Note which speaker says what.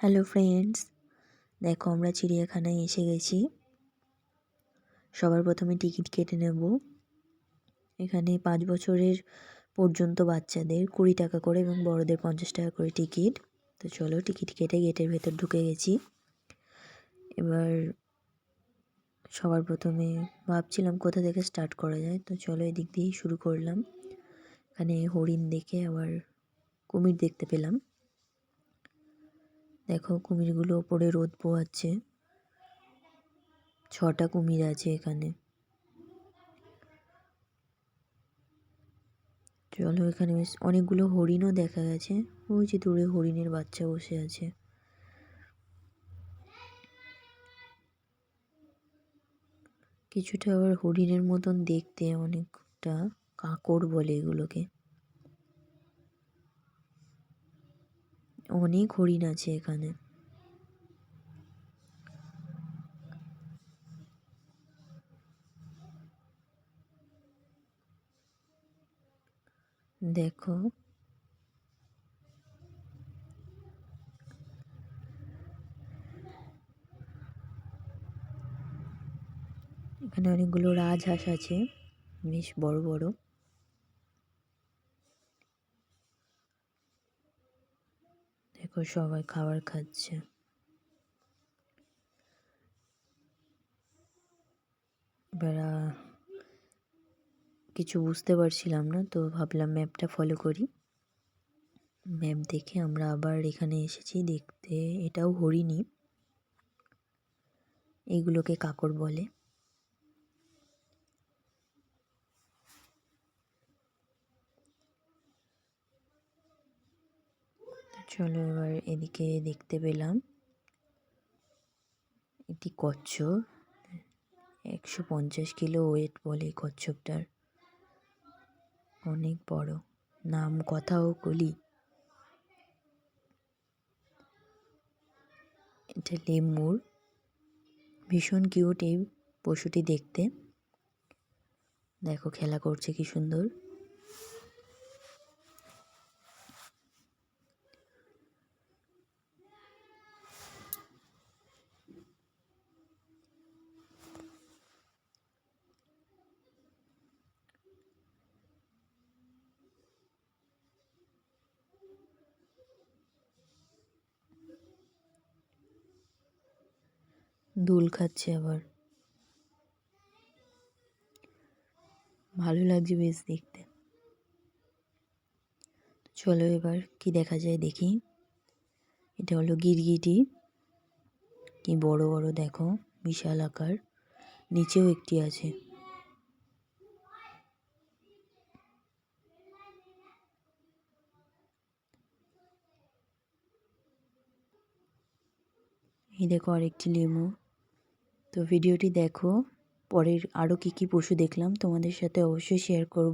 Speaker 1: Hello friends দেখো, আমরা চিড়িয়াখানায় এসে গেছি। সবার প্রথমে টিকিট কেটে নেব। এখানে পাঁচ বছরের পর্যন্ত বাচ্চাদের কুড়ি টাকা করে এবং বড়দের পঞ্চাশ টাকা করে টিকিট। তো চলো, টিকিট কেটে গেটের ভেতর ঢুকে গেছি। এবার সবার প্রথমে ভাবছিলাম কোথা থেকে স্টার্ট করা যায়। তো চলো, এদিক দিয়েই শুরু করলাম। এখানে হরিণ দেখে আবার কুমির দেখতে পেলাম। দেখো কুমিরগুলো ওপরে রোদ পোয়াচ্ছে ছটা কুমির আছে এখানে। চলো এখানে বেশ অনেকগুলো হরিণও দেখা গেছে। ওই যে দূরে হরিণের বাচ্চা বসে আছে। কিছুটা আবার হরিণের মতন দেখতে, অনেকটা কাকড় বলে এগুলোকে। অনেক হরিণ আছে এখানে। দেখো। এখানে অনেকগুলো রাজহাঁস আছে বেশ বড় বড়। দেখো সবাই খাবার খাচ্ছে। এবার কিছু বুঝতে পারছিলাম না, তো ভাবলাম ম্যাপটা ফলো করি। ম্যাপ দেখে আমরা আবার এখানে এসেছি, দেখতে এটাও হরিণী। এইগুলোকে কাকর বলে। চলো এবার এদিকে দেখতে পেলাম। একটি কচ্ছপ। একশো পঞ্চাশ কিলো ওয়েট বলে কচ্ছপটার। অনেক বড়। নাম কথাও কলি। এটা লেমুর ভীষণ কিউট এই পশুটি দেখতে। দেখো খেলা করছে কি সুন্দর। দোল খাচ্ছে আবার। ভালো লাগছে বেশ দেখতে। চলো এবার কি দেখা যায় দেখি। এটা হলো গিরগিটি। কি বড় বড় দেখো, বিশাল আকার। নিচেও একটি আছে। এই দেখো আরেকটি লেমু তো ভিডিওটি দেখো। পরের আরও কী কী পশু দেখলাম তোমাদের সাথে অবশ্যই শেয়ার করব।